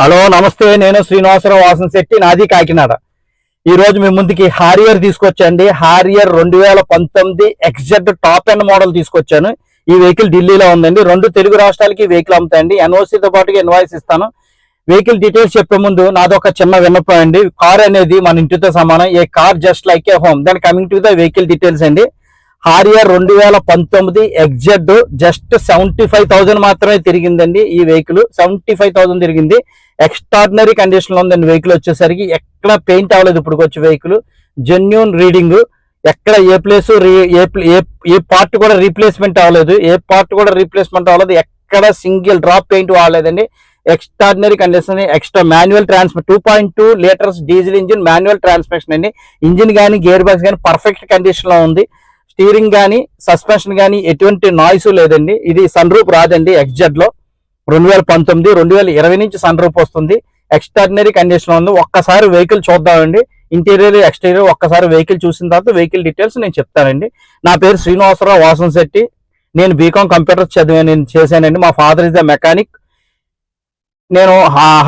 Hello నమస్తే నేను శ్రీనివాసరావు వాసన శెట్టి నాది కాకినాడ. ఈ రోజు మీ ముందుకి హారియర్ తీసుకొచ్చండి. హారియర్ రెండు వేల పంతొమ్మిది ఎక్సెట్ టాప్ ఎండ్ మోడల్ తీసుకొచ్చాను. ఈ వెహికల్ ఢిల్లీలో ఉందండి. రెండు తెలుగు రాష్ట్రాలకి వెహికల్ అమ్ముతాయండి. ఎన్ఓసీతో పాటుగా ఇన్వాయిస్ ఇస్తాను. వెహికల్ డీటెయిల్స్ చెప్పే ముందు నాదొక చిన్న విన్నపం అండి. కార్ అనేది మన ఇంటితో సమానం. A car just like a home దాని coming to the vehicle details అండి. హారియర్ రెండు వేల పంతొమ్మిది XZ just seventy five thousand మాత్రమే తిరిగిందండి ఈ వెహికల్. సెవెంటీ ఫైవ్ థౌసండ్ తిరిగింది. ఎక్స్ట్రాడినరీ కండిషన్లో ఉందండి వెహికల్ వచ్చేసరికి. ఎక్కడ పెయింట్ అవ్వలేదు ఇప్పుడు వచ్చే వెహికల్. జెన్యున్ రీడింగ్ ఎక్కడ ఏ ప్లేస్ ఏ ఏ ఏ పార్ట్ కూడా రీప్లేస్మెంట్ అవ్వలేదు. ఏ పార్ట్ కూడా రీప్లేస్మెంట్ అవ్వలేదు. ఎక్కడ single drop paint వాడలేదండి. Extraordinary condition extra manual transmission two point two litres diesel engine manual transmission అండి. ఇంజిన్ కానీ గేర్ బాక్స్ కానీ పర్ఫెక్ట్ కండిషన్లో ఉంది. స్టీరింగ్ కానీ సస్పెన్షన్ కానీ ఎటువంటి నాయిస్ లేదండి. ఇది సన్ రూప్ రాదండి ఎక్జెడ్లో. రెండు వేల పంతొమ్మిది రెండు వేల ఇరవై నుంచి సన్ రూప్ వస్తుంది. ఎక్స్ట్రాడినరీ కండిషన్ ఉంది. ఒక్కసారి వెహికల్ చూద్దామండి. ఇంటీరియర్ ఎక్స్టీరియర్ ఒక్కసారి వెహికల్ చూసిన తర్వాత వెహికల్ డీటెయిల్స్ నేను చెప్తానండి. నా పేరు శ్రీనివాసరావు వాసన్ శెట్టి నేను బీకామ్ కంప్యూటర్ చదివాను నేను చేశానండి. మా ఫాదర్ ఇస్ ద మెకానిక్ నేను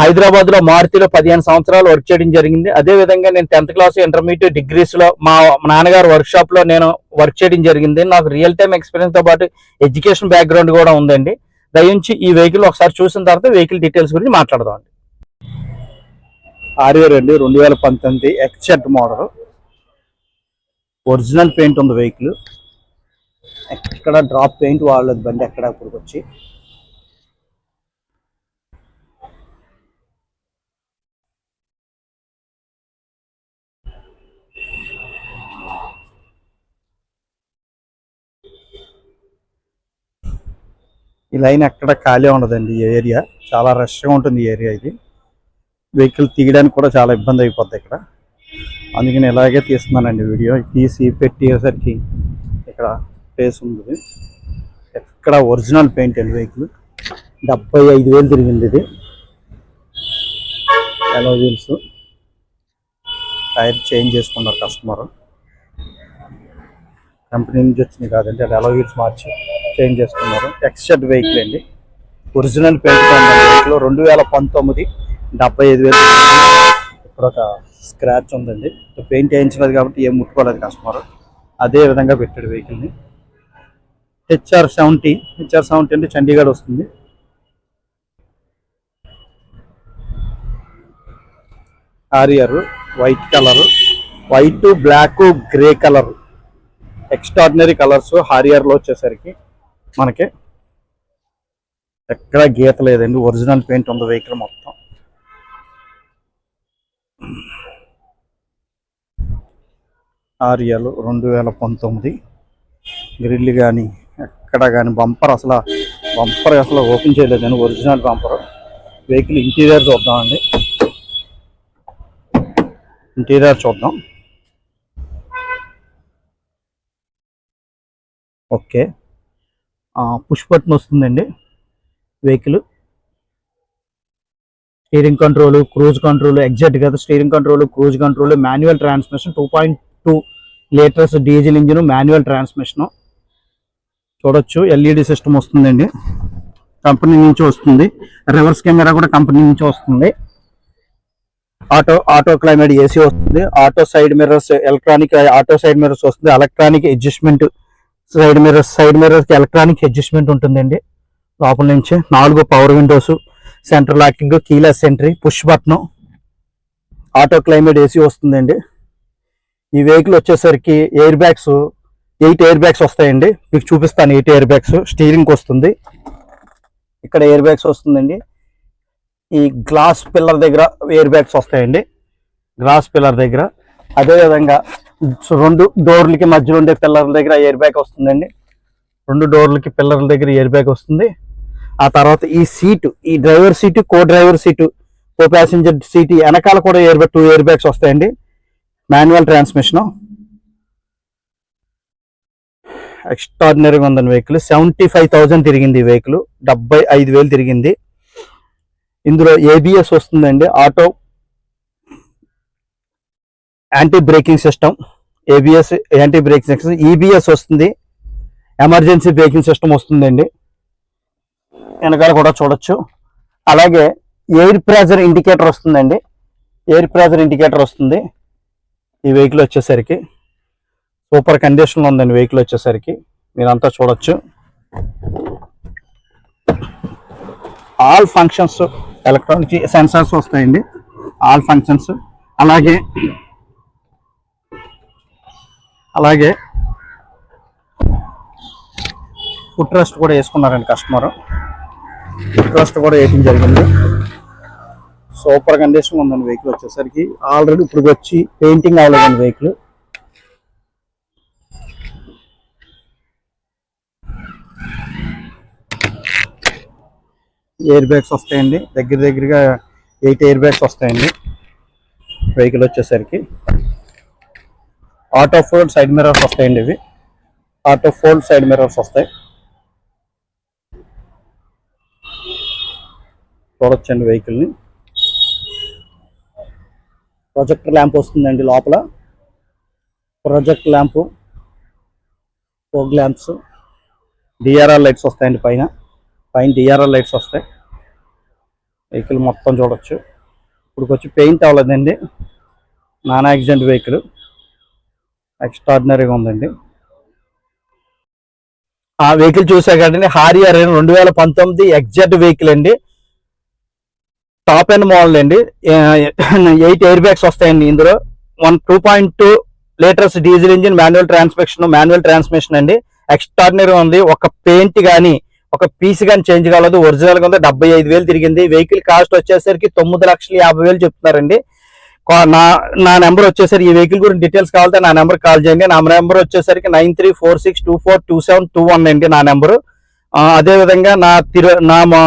హైదరాబాద్లో మారుతిలో పదిహేను సంవత్సరాలు వర్క్ చేయడం జరిగింది. అదే విధంగా నేను టెన్త్ క్లాస్ ఇంటర్మీడియట్ డిగ్రీస్లో మా నాన్నగారు వర్క్ షాప్లో నేను వర్క్ చేయడం జరిగింది. నాకు రియల్ టైం ఎక్స్పీరియన్స్తో పాటు ఎడ్యుకేషన్ బ్యాక్గ్రౌండ్ కూడా ఉందండి. దయించి ఈ వెహికల్ ఒకసారి చూసిన తర్వాత వెహికల్ డీటెయిల్స్ గురించి మాట్లాడదాం అండి. ఆర్యర్ అండి రెండు వేల పంతొమ్మిది ఎక్సెట్ మోడల్ ఒరిజినల్ పెయింట్ ఉంది వెహికల్ ఎక్కడ డ్రాప్ పెయింట్ వాడలేదు బండి ఎక్కడ ఇప్పుడు వచ్చి. ఈ లైన్ ఎక్కడ ఖాళీ ఉండదండి ఈ ఏరియా. చాలా రష్గా ఉంటుంది ఈ ఏరియా ఇది. వెహికల్ తీయడానికి కూడా చాలా ఇబ్బంది అయిపోద్ది ఇక్కడ. అందుకని ఇలాగే తీస్తున్నానండి వీడియో. తీసి పెట్టేసరికి ఇక్కడ ప్లేస్ ఉంది ఎక్కడ ఒరిజినల్ పెయింట్ అండి వెహికల్ డెబ్బై ఐదు వేలు తిరిగింది ఇది. ఎలా వీల్స్ టైర్ చేంజ్ చేసుకున్నారు కస్టమర్ కంపెనీ నుంచి వచ్చింది కాదండి అది ఎలా వీల్స్ మార్చి. చేంజ్ చేసుకున్నారు. ఎక్స్షెడ్ వెహికల్ అండి. ఒరిజినల్ పెయింట్ వెహికల్ రెండు వేల పంతొమ్మిది డెబ్బై ఐదు వేలు ఇక్కడ ఒక స్క్రాచ్ ఉందండి. పెయింట్ వేయించలేదు కాబట్టి ఏం ముట్టుకోలేదు కస్టమర్ అదే విధంగా పెట్టాడు వెహికల్ని హెచ్ఆర్ సెవెంటీ హెచ్ఆర్ సెవెంటీ అంటే చండీగఢ్ వస్తుంది. Harrier white colour white black grey colour extraordinary colours హారియర్లో వచ్చేసరికి. మనకి ఎక్కడా గీత లేదండి. ఒరిజినల్ పెయింట్ ఉంది వెహికల్ మొత్తం. ఆర్యాలు రెండు వేల పంతొమ్మిది. గ్రిల్ కానీ ఎక్కడ కానీ బంపర్ అసలు బంపర్ అసలు ఓపెన్ చేయలేదండి. Original bumper. వెహికల్ ఇంటీరియర్ చూద్దామండి. ఇంటీరియర్ చూద్దాం. ఓకే. పుష్ బటన్ వస్తుందండి. Vehicle steering control cruise control exact కదా. Steering control cruise control manual transmission two point two litres diesel engine manual transmission చూడొచ్చు. LED system వస్తుందండి. Company నుంచి వస్తుంది. Reverse camera కూడా company నుంచి వస్తుంది. ఆటో ఆటో క్లైమేట్ ఏసీ వస్తుంది. Auto side mirrors electronic auto side mirrors వస్తుంది. Electronic adjustment side mirror side మిర్రర్కి electronic adjustment ఉంటుందండి. లోపల నుంచి నాలుగు power windows centre locking keyless entry push button auto climate AC వస్తుందండి. ఈ వెహికల్ వచ్చేసరికి air bags eight air bags వస్తాయండి. మీకు చూపిస్తాను ఎయిట్ ఎయిర్ బ్యాగ్స్ స్టీరింగ్ వస్తుంది. ఇక్కడ ఎయిర్ బ్యాగ్స్ వస్తుందండి. ఈ గ్లాస్ పిల్లర్ దగ్గర ఎయిర్ బ్యాగ్స్ వస్తాయండి. గ్లాస్ పిల్లర్ దగ్గర. అదేవిధంగా రెండు డోర్లకి మధ్యలో ఉండే పిల్లర్ల దగ్గర ఎయిర్ బ్యాగ్ వస్తుందండి. రెండు డోర్లకి పిల్లర్ల దగ్గర ఎయిర్ బ్యాగ్ వస్తుంది. ఆ తర్వాత ఈ సీటు ఈ driver seat co driver seat co passenger seat వెనకాల కూడా air bag two air bags వస్తాయండి. Manual transmission. ఎక్స్ట్రాడినరీగా ఉందండి వెహికల్. సెవెంటీ ఫైవ్ థౌజండ్ తిరిగింది ఈ వెహికల్. డెబ్బై ఐదు వేలు తిరిగింది. ఇందులో ఏబిఎస్ వస్తుందండి. Auto anti braking system ABS anti braking system EBS వస్తుంది. ఎమర్జెన్సీ బ్రేకింగ్ సిస్టమ్ వస్తుందండి. వెనకాల కూడా చూడొచ్చు. అలాగే ఎయిర్ ప్రెజర్ ఇండికేటర్ వస్తుందండి. ఎయిర్ ప్రెజర్ ఇండికేటర్ వస్తుంది. ఈ వెహికల్ వచ్చేసరికి. సూపర్ కండిషన్లో ఉందండి వెహికల్ వచ్చేసరికి. మీరంతా చూడొచ్చు. ఆల్ ఫంక్షన్స్ ఎలక్ట్రానిక్ సెన్సార్స్ వస్తాయండి. ఆల్ ఫంక్షన్స్ అలాగే అలాగే ఫుడ్ రెస్ట్ కూడా వేసుకున్నారండి కస్టమర్. ఫుడ్ రెస్ట్ కూడా వేయడం జరిగింది. సూపర్ కండిషన్ ఉందండి వెహికల్ వచ్చేసరికి. ఆల్రెడీ ఇప్పుడు వచ్చి పెయింటింగ్ అవ్వలేదండి వెహికల్. ఎయిర్ బ్యాగ్స్ వస్తాయండి. దగ్గర దగ్గరగా ఎయిట్ ఎయిర్ బ్యాగ్స్ వస్తాయండి. వెహికల్ వచ్చేసరికి. ఆటో ఫోల్డ్ సైడ్ మిర్రర్స్ వస్తాయండి ఇవి. ఆటో ఫోల్డ్ సైడ్ మిర్రర్స్ వస్తాయి. చూడొచ్చండి వెహికల్ని. ప్రొజెక్టర్ ల్యాంప్ వస్తుందండి లోపల. Project lamp fog lamps DRR lights వస్తాయండి పైన. పైన డిఆర్ఆర్ లైట్స్ వస్తాయి. వెహికల్ మొత్తం చూడొచ్చు. ఇప్పుడు వచ్చి పెయింట్ అవ్వలేదండి. Non accident vehicle. ఎక్స్ట్రాడినరీగా ఉందండి. ఆ వెహికల్ చూసా కదండి హారియర్ రెండు వేల పంతొమ్మిది ఎగ్జాక్ట్ వెహికల్ అండి. టాప్ అండ్ మోడల్ అండి. ఎయిట్ ఎయిర్ బ్యాగ్స్ వస్తాయండి ఇందులో. One two point two litres diesel engine manual transmission manual transmission అండి. ఎక్స్ట్రాడినరీ ఉంది. ఒక పెయింట్ కానీ ఒక పీస్ కానీ చేంజ్ కాలేదు. ఒరిజినల్గా ఉంది. డెబ్బై ఐదు వేలు తిరిగింది. వెహికల్ కాస్ట్ వచ్చేసరికి తొమ్మిది లక్షల యాభై వేలు చెప్తున్నారండి. నా నా నెంబర్ వచ్చేసరికి ఈ వెహికల్ గురించి డీటెయిల్స్ కావాలంటే నా నెంబర్ కాల్ చేయండి. నా నెంబర్ వచ్చేసరికి nine three four six two four two seven two one అండి నా నెంబరు అదే విధంగా నా తిరు నా మా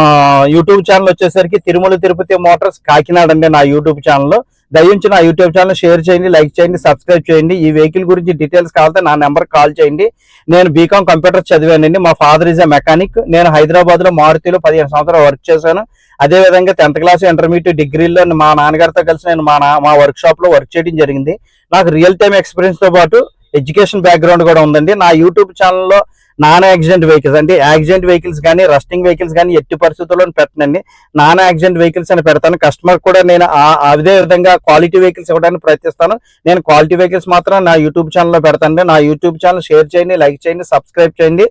యూట్యూబ్ ఛానల్ వచ్చేసరికి తిరుమల తిరుపతి మోటార్స్ కాకినాడ అండి నా యూట్యూబ్ ఛానల్ దయించి నా యూట్యూబ్ ఛానల్ షేర్ చేయండి లైక్ చేయండి సబ్స్క్రైబ్ చేయండి. ఈ వెహికల్ గురించి డీటెయిల్స్ కావాలంటే నా నెంబర్ కాల్ చేయండి. నేను బీకామ్ కంప్యూటర్ చదివానండి. మా ఫాదర్ ఈజ్ ఎ మెకానిక్ నేను హైదరాబాద్లో మారుతిలో పదిహేను సంవత్సరాలు వర్క్ చేశాను. అదే విధంగా టెన్త్ క్లాస్ ఇంటర్మీడియట్ డిగ్రీలో మా నాన్నగారితో కలిసి నేను మా నా- మా వర్క్ వర్క్ చేయడం జరిగింది. నాకు రియల్ టైమ్ ఎక్స్పీరియన్స్తో పాటు ఎడ్యుకేషన్ బ్యాక్గ్రౌండ్ కూడా ఉందండి. నా యూట్యూబ్ ఛానల్లో నాన్ యాక్సిడెంట్ వెహికల్స్ అంటే యాక్సిడెంట్ వెహికల్స్ కానీ రస్టింగ్ వెహికల్స్ కానీ ఎట్టి పరిస్థితుల్లో పెట్టనండి. నాన్ యాక్సిడెంట్ వెహికల్స్ అని పెడతాను. కస్టమర్ కూడా నేను ఆ- అదే విధంగా క్వాలిటీ వెహికల్స్ ఇవ్వడానికి ప్రయత్నిస్తాను. నేను క్వాలిటీ వెహికల్స్ మాత్రం నా యూట్యూబ్ ఛానల్లో పెడతాను నా యూట్యూబ్ ఛానల్ షేర్ చేయండి లైక్ చేయండి సబ్స్క్రైబ్ చేయండి.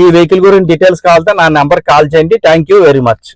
ఈ వెహికల్ గురించి డీటెయిల్స్ కావాలంటే నా నెంబర్ కాల్ చేయండి. Thank you very much